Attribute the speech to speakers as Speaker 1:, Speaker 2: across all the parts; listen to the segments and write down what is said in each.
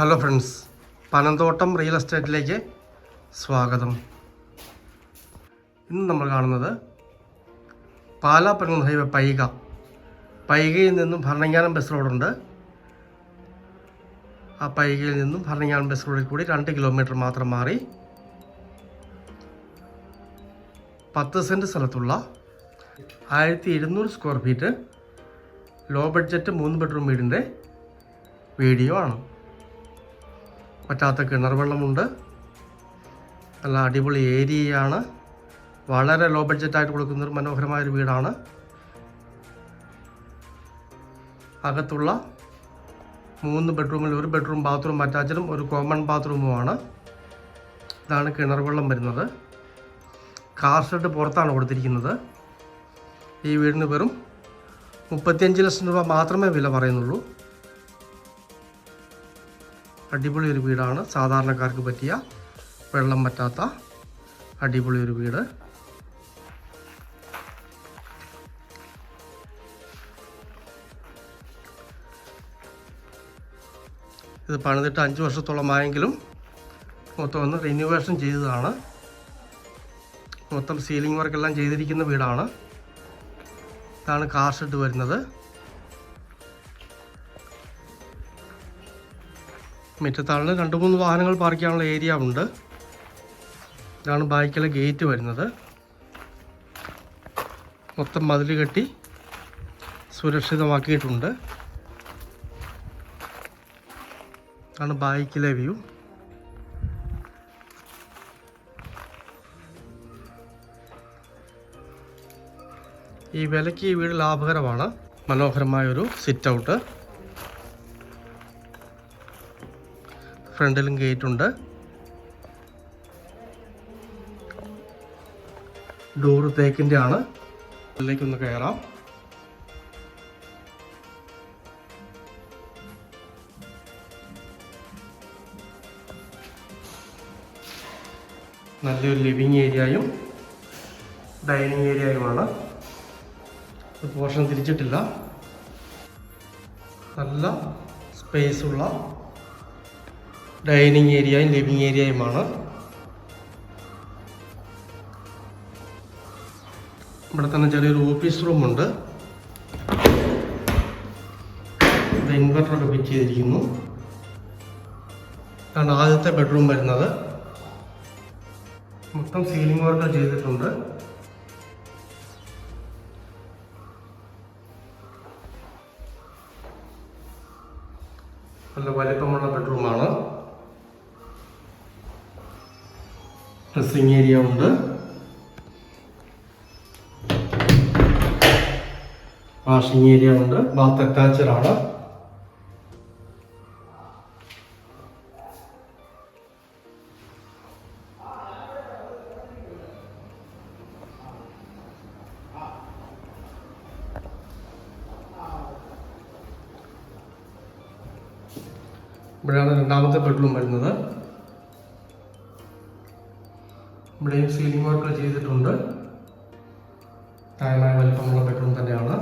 Speaker 1: Hello friends Panamthottam real എസ്റ്റേറ്റിലേക്ക് സ്വാഗതം. ഇന്ന് നമ്മൾ കാണുന്നത് പാലാ പനന്ത ഹൈവേ പൈക. പൈകയിൽ നിന്നും ഭരണങ്ങാനം ബസ് റോഡുണ്ട് ആ പൈകയിൽ നിന്നും ഭരണങ്ങാനം ബസ് റോഡിൽ കൂടി രണ്ട് കിലോമീറ്റർ മാത്രം മാറി പത്ത് സെന്റ് സ്ഥലത്തുള്ള ആയിരത്തി ഇരുന്നൂറ് സ്ക്വയർ ഫീറ്റ് ലോ ബഡ്ജറ്റ് മൂന്ന് ബെഡ്റൂം വീടിന്റെ വീഡിയോ ആണ്. പറ്റാത്ത കിണർ വെള്ളമുണ്ട് നല്ല അടിപൊളി ഏരിയയാണ്. വളരെ ലോ ബഡ്ജറ്റായിട്ട് കൊടുക്കുന്ന ഒരു മനോഹരമായൊരു വീടാണ്. അകത്തുള്ള മൂന്ന് ബെഡ്റൂമിൽ ഒരു ബെഡ്റൂം ബാത്റൂം അറ്റാച്ചഡും ഒരു കോമൺ ബാത്റൂമുമാണ് ഇതാണ് കിണർ വെള്ളം വരുന്നത്. കാർ ഷെഡ് പുറത്താണ് കൊടുത്തിരിക്കുന്നത്. ഈ വീടിന് വെറും മുപ്പത്തിയഞ്ച് ലക്ഷം രൂപ മാത്രമേ വില പറയുന്നുള്ളൂ. അടിപൊളി ഒരു വീടാണ്. സാധാരണക്കാർക്ക് പറ്റിയ വെള്ളം പറ്റാത്ത അടിപൊളി ഒരു വീട്. ഇത് പണിതിട്ട് അഞ്ച് വർഷത്തോളമായെങ്കിലും മൊത്തം ഒന്ന് റിന്യൂവേഷൻ ചെയ്തതാണ്. മൊത്തം സീലിംഗ് വർക്കെല്ലാം ചെയ്തിരിക്കുന്ന വീടാണ്. ഇതാണ് കാർ വരുന്നത്. മുറ്റത്താളിന് രണ്ട് മൂന്ന് വാഹനങ്ങൾ പാർക്ക് ചെയ്യാനുള്ള ഏരിയ ഉണ്ട്. ഇതാണ് ബാക്കിലെ ഗേറ്റ് വരുന്നത്. മൊത്തം മതിൽ കെട്ടി സുരക്ഷിതമാക്കിയിട്ടുണ്ട്. ഇതാണ് ബാക്കിലെ വ്യൂ ഈ വിലയ്ക്ക് ഈ വീട് ലാഭകരമാണ്. മനോഹരമായൊരു സിറ്റ് ഔട്ട് ഫ്രണ്ടിലും ഗേറ്റ് ഉണ്ട്. ഡോറ് തേക്കിന്റെ ആണ് ഒന്ന് കയറാം നല്ലൊരു ലിവിങ് ഏരിയയും ഡൈനിങ് ഏരിയയുമാണ് പോർഷൻ തിരിച്ചിട്ടില്ല. നല്ല സ്പേസ് ഉള്ള ഡൈനിങ് ഏരിയയും ലിവിങ് ഏരിയയുമാണ്. ഇവിടെ തന്നെ ചെറിയൊരു ഓഫീസ് റൂമുണ്ട് ഇൻവെർട്ടറൊക്കെ ഫിറ്റ് ചെയ്തിരിക്കുന്നു. ഇതാണ് ആദ്യത്തെ ബെഡ്റൂം വരുന്നത്. മൊത്തം സീലിംഗ് വർക്ക് ചെയ്തിട്ടുണ്ട്. നല്ല വലിപ്പമുള്ള ബെഡ്റൂമാണ് ഡ്രസ്സിങ് ഏരിയ ഉണ്ട്. വാഷിംഗ് ഏരിയ ഉണ്ട്. ബാത്ത് അറ്റാച്ചഡ് ഇവിടെയാണ് രണ്ടാമത്തെ ബെഡ്റൂം വരുന്നത്. ഇവിടെയും സീലിംഗ് വർക്ക് ചെയ്തിട്ടുണ്ട്. ന്യായമായ വലിപ്പമുള്ള ബെഡ്റൂം തന്നെയാണ്.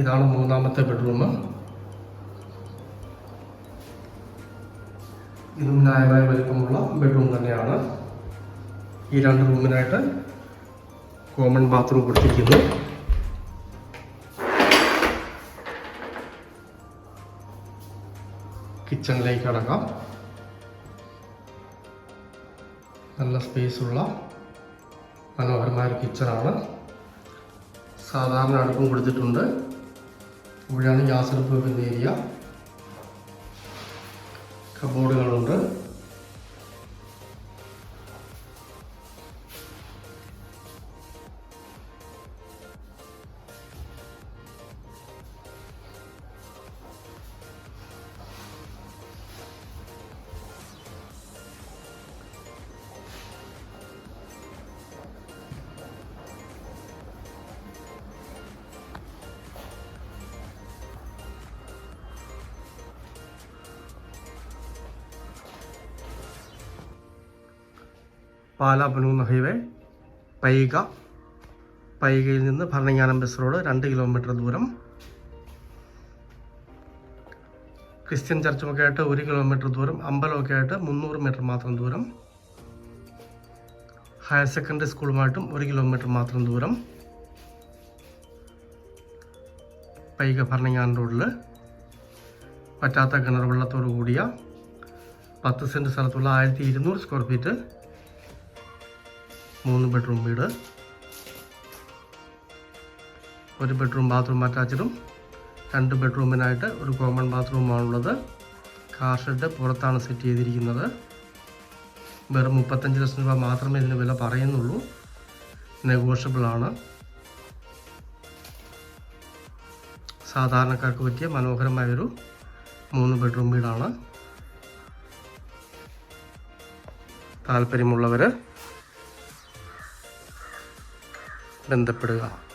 Speaker 1: ഇതാണ് മൂന്നാമത്തെ ബെഡ്റൂം ഇതും ന്യായമായ വലിപ്പമുള്ള ബെഡ്റൂം തന്നെയാണ്. ഈ രണ്ട് റൂമിനായിട്ട് കോമൺ ബാത്റൂം കൊടുത്തിരിക്കുന്നു. കിച്ചണിലേക്ക് അടക്കാം. നല്ല സ്പേസുള്ള മനോഹരമായ ഒരു കിച്ചണാണ് സാധാരണ അടുപ്പും കൊടുത്തിട്ടുണ്ട് ഇവിടെയാണ് ഗ്യാസ് അടുപ്പ് വെക്കുന്ന ഏരിയ കബോർഡുകളുണ്ട് പാലാ പനൂന്ന് ഹൈവേ പൈക. പൈകയിൽ നിന്ന് ഭരണങ്ങാനം ബസ് റോഡ് രണ്ട് കിലോമീറ്റർ ദൂരം. ക്രിസ്ത്യൻ ചർച്ചുമൊക്കെ ആയിട്ട് ഒരു കിലോമീറ്റർ ദൂരം അമ്പലമൊക്കെ ആയിട്ട് മുന്നൂറ് മീറ്റർ മാത്രം ദൂരം. ഹയർ സെക്കൻഡറി സ്കൂളുമായിട്ടും ഒരു കിലോമീറ്റർ മാത്രം ദൂരം. പൈക ഭരണങ്ങാൻ റോഡിൽ പറ്റാത്ത കിണർ വെള്ളത്തോടു കൂടിയ പത്ത് സെന്റ് സ്ഥലത്തുള്ള ആയിരത്തി ഇരുന്നൂറ് സ്ക്വയർ ഫീറ്റ് മൂന്ന് ബെഡ്റൂം വീട്. ഒരു ബെഡ്റൂം ബാത്റൂം അറ്റാച്ചഡും രണ്ട് ബെഡ്റൂമിനായിട്ട് ഒരു കോമൺ ബാത്റൂമാണുള്ളത് കാർ ഷെഡ് പുറത്താണ് സെറ്റ് ചെയ്തിരിക്കുന്നത്. വെറും മുപ്പത്തഞ്ച് ലക്ഷം രൂപ മാത്രമേ ഇതിന് വില പറയുന്നുള്ളൂ. നെഗോഷ്യബിൾ ആണ്. സാധാരണക്കാർക്ക് പറ്റിയ മനോഹരമായൊരു മൂന്ന് ബെഡ്റൂം വീടാണ്. താല്പര്യമുള്ളവർ ബന്ധപ്പെടുക.